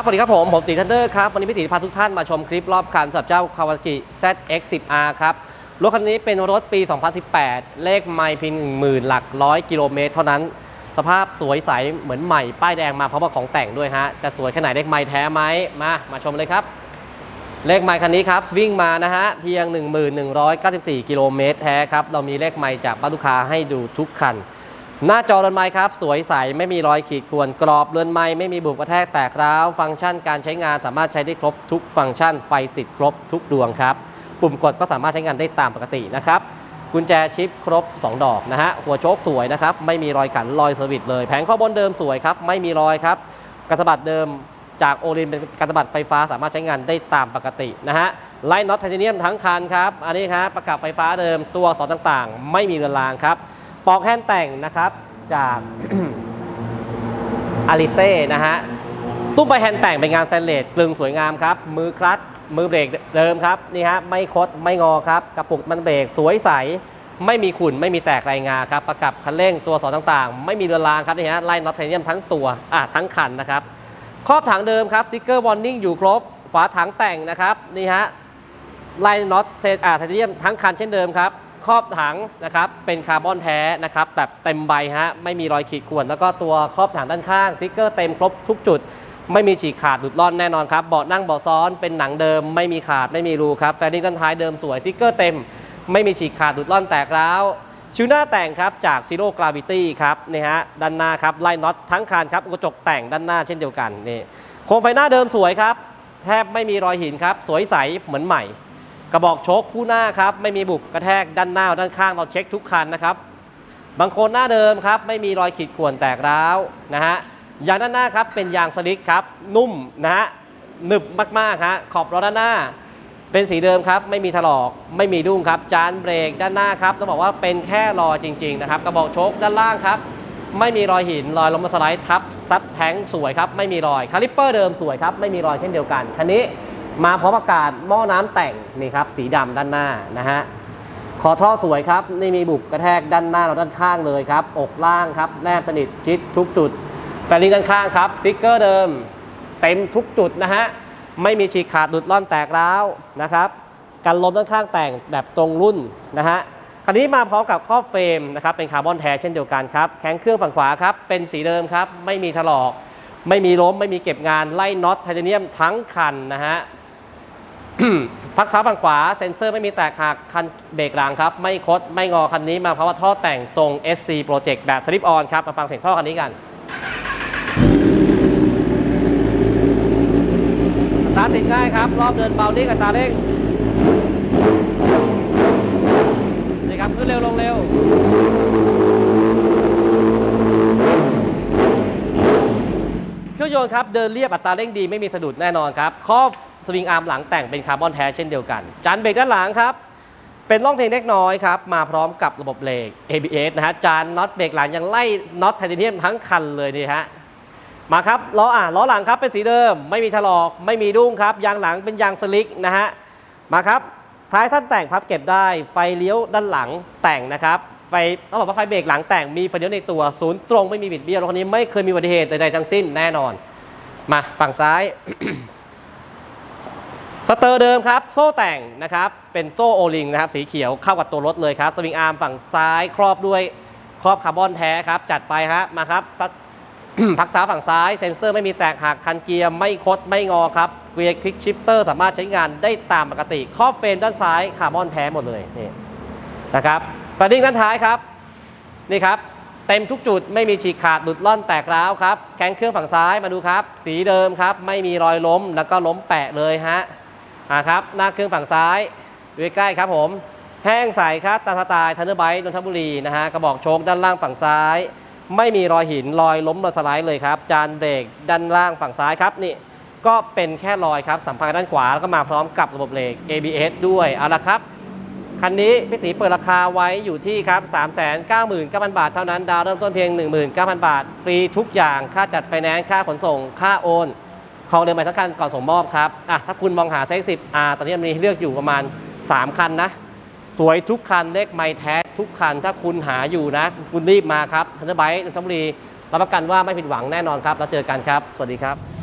ครับสวัสดีครับผม ผมตีทันเดอร์ครับ วันนี้พี่ตีพาทุกท่านมาชมคลิปรอบคันสำหรับเจ้า Kawasaki ZX10R ครับ รถคันนี้เป็นรถปี 2018 เลขไมล์เพียง10,000 หลักร้อยกิโลเมตรเท่านั้น สภาพสวยใสเหมือนใหม่ ป้ายแดงมาเพราะว่าของแต่งด้วยฮะ จะสวยแค่ไหนเลขไมล์แท้ไหมมา มาชมเลยครับ เลขไมล์คันนี้ครับ วิ่งมานะฮะ เพียง 1194 กิโลเมตรแท้ครับ เรามีเลขไมล์จากบ้านลูกค้าให้ดูทุกคัน หน้าจอเรือนไม้ครับ สวยใส ไม่มีรอยขีดข่วนกรอบเรือนไม้ไม่มีบุบกระแทกแตกร้าว ฟังก์ชันการใช้งานสามารถใช้ได้ครบทุกฟังก์ชันไฟติดครบทุกดวงครับ ปุ่มกดก็สามารถใช้งานได้ตามปกตินะครับกุญแจชิปครบ 2 ดอกนะฮะหัวโชคสวยนะครับ ไม่มีรอยขันรอยเซอร์วิสเลย แผงข้อบนเดิมสวยครับ ไม่มีรอยครับกระสบัดเดิมจากโอลินเป็นกระสบัดไฟฟ้าสามารถใช้งานได้ตามปกตินะฮะไล่น็อตไทเทเนียมทั้งคันครับ อันนี้ครับประกับไฟฟ้าเดิมตัวสอนต่างๆ ไม่มีเรือนรางครับ ปอกแฮนด์แต่งนะครับจากอาริเต้นะฮะตุ้มใบแฮนด์แต่งเป็นงานแตนเลสกลึงสวยงามครับ มือคลัตช์มือเบรกเดิมครับนี่ฮะไม่คดไม่งอครับกระปุกมันเบรกสวยใส ไม่มีขุ่นไม่มีแตกรายงาครับประกับคันเร่งตัวสอนต่างๆ ไม่มีเรือรางครับนี่ฮะไล่น็อตไทเทเนียมทั้งตัวอะทั้งคันนะครับครอบถังเดิมครับสติ๊กเกอร์วอร์นิ่งอยู่ครบ ฝาถังแต่งนะครับนี่ฮะไล่น็อตเทอาไทเทเนียมทั้งคันเช่นเดิมครับ ครอบถังนะครับเป็นคาร์บอนแท้นะครับแบบเต็มใบฮะไม่มีรอยขีดข่วน แล้วก็ตัวครอบถังด้านข้างสติ๊กเกอร์เต็มครบทุกจุด ไม่มีฉีกขาดหลุดร่อนแน่นอนครับเบาะนั่งเบาะซ้อนเป็นหนังเดิม ไม่มีขาดไม่มีรูครับแฟนดิ้งด้านท้ายเดิมสวยสติ๊กเกอร์เต็ม ไม่มีฉีกขาดหลุดร่อนแตกร้าวชิวหน้าแต่งครับจาก Zero Gravity ครับนี่ฮะด้านหน้าครับไล่น็อตทั้งคันครับกระจกแต่งด้านหน้าเช่นเดียวกันนี่โคมไฟหน้าเดิมสวยครับแทบไม่มีรอยหินครับสวยใสเหมือนใหม่ กระบอกโชคคู่หน้าครับไม่มีบุบกระแทกด้านหน้าด้านข้างเราเช็คทุกคันนะครับ บางคนหน้าเดิมครับไม่มีรอยขีดข่วนแตกร้าวนะฮะยางด้านหน้าครับเป็นยางสลิกครับนุ่มนะฮะหนึบมากๆฮะขอบล้อด้านหน้า เป็นสีเดิมครับไม่มีถลอกไม่มีดุ้งครับจานเบรกด้านหน้าครับต้องบอกว่าเป็นแค่รอยจริงๆนะครับกระบอกโชคด้านล่างครับไม่มีรอยหินรอยล้มสไลด์ทับซับแทงสวยครับไม่มีรอยคาลิปเปอร์เดิมสวยครับไม่มีรอยเช่นเดียวกันคันนี้ มาพร้อมอากาศหม้อน้ำแต่งนี่ครับสีดำด้านหน้านะฮะขอท่อสวยครับนี่มีบุบกระแทกด้านหน้าเราด้านข้างเลยครับอกล่างครับแนบสนิทชิดทุกจุดแฟลิงด้านข้างครับสติ๊กเกอร์เดิม เต็มทุกจุดนะฮะไม่มีฉีกขาดหลุดร่อนแตกร้าวนะครับกันลมด้านข้างแต่งแบบตรงรุ่นนะฮะคันนี้มาพร้อมกับครอบเฟรมนะครับเป็นคาร์บอนแท้เช่นเดียวกันครับแข้งเครื่องฝั่งขวาครับเป็นสีเดิมครับไม่มีถลอก ไม่มีล้มไม่มีเก็บงานไล่น็อตไทเทเนียมทั้งคันนะฮะ พักเท้าฝั่งขวาเซ็นเซอร์ไม่มีแตกหักคันเบรกหลังครับ ไม่คดไม่งอคันนี้มาเพราะว่าท่อแต่งทรง SC Project แบบ Slip On ครับ มาฟังเสียงท่อคันนี้กันสตาร์ทติดง่ายครับ รอบเดินเบานิ่งอัตาเร่งนี่ครับขึ้นเร็วลงเร็วเครื่องยนต์ครับเดินเรียบอัตราเร่งดีไม่มีสะดุดแน่นอนครับครอบ สวิงอาร์มหลังแต่งเป็นคาร์บอนแท้เช่นเดียวกัน จานเบรกด้านหลังครับ เป็นร่องเพลงเล็กน้อยครับ มาพร้อมกับระบบเบรก ABS นะฮะ จานน็อตเบรกหลังยังไล่น็อตไทเทเนียมทั้งคันเลยนี่ฮะ มาครับล้ออะล้อหลังครับเป็นสีเดิม ไม่มีถลอก ไม่มีดุ้งครับ ยางหลังเป็นยางสลิกนะฮะ มาครับท้ายท่านแต่งพับเก็บได้ ไฟเลี้ยวด้านหลังแต่งนะครับ ไฟต้องบอกว่าไฟเบรกหลังแต่งมีไฟเลี้ยวในตัวศูนย์ตรงไม่มีบิดเบี้ยวรถคันนี้ไม่เคยมีอุบัติเหตุใดๆทั้งสิ้นแน่นอน มาฝั่งซ้าย สเตอร์เดิมครับ โซ่แต่งนะครับ เป็นโซ่โอลิงนะครับ สีเขียวเข้ากับตัวรถเลยครับสวิงอาร์มฝั่งซ้ายครอบด้วยครอบคาร์บอนแท้ครับ จัดไปฮะมาครับพักเท้าฝั่งซ้ายเซ็นเซอร์ไม่มีแตกหักคันเกียร์ไม่คดไม่งอครับเกียร์คลิกชิฟเตอร์สามารถใช้งานได้ตามปกติ ครอบเฟรมด้านซ้ายคาร์บอนแท้หมดเลยนี่นะครับฟาดิ้งด้านท้ายครับนี่ครับเต็มทุกจุดไม่มีฉีกขาดหลุดล่อนแตกร้าวครับแข้งเครื่องฝั่งซ้ายมาดูครับ สีเดิมครับ ไม่มีรอยล้มแล้วก็ล้มแปะเลยฮะ อ่าครับหน้าเครื่องฝั่งซ้ายดูใกล้ครับผม แห้งใสครับตามสไตล์ทันเดอร์ไบต์นนทบุรีนะฮะกระบอกโชคด้านล่างฝั่งซ้าย ไม่มีรอยหินรอยล้มรอยสไลด์เลยครับ จานเบรกด้านล่างฝั่งซ้ายครับนี่ก็เป็นแค่รอยครับสัมพันธ์ด้านขวาแล้วก็มาพร้อมกับระบบเบรก ABS ด้วยเอาละครับคันนี้พี่ตีเปิดราคาไว้อยู่ที่ครับ399,000 บาทเท่านั้น ดาวเริ่มต้นเพียง 19,000 บาท ฟรีทุกอย่าง ค่าจัดไฟแนนซ์ ค่าขนส่ง ค่าโอน ของเดิมใหม่ทั้งคันก่อนส่งมอบครับอะถ้าคุณมองหาไซส์10 R ตอนนี้มีเลือกอยู่ประมาณ 3 คันนะ สวยทุกคันเลขไม่แท้ทุกคันถ้าคุณหาอยู่นะ คุณรีบมาครับทันเดอร์ไบต์นนทบุรีรับประกันว่าไม่ผิดหวังแน่นอนครับ แล้วเจอกันครับ สวัสดีครับ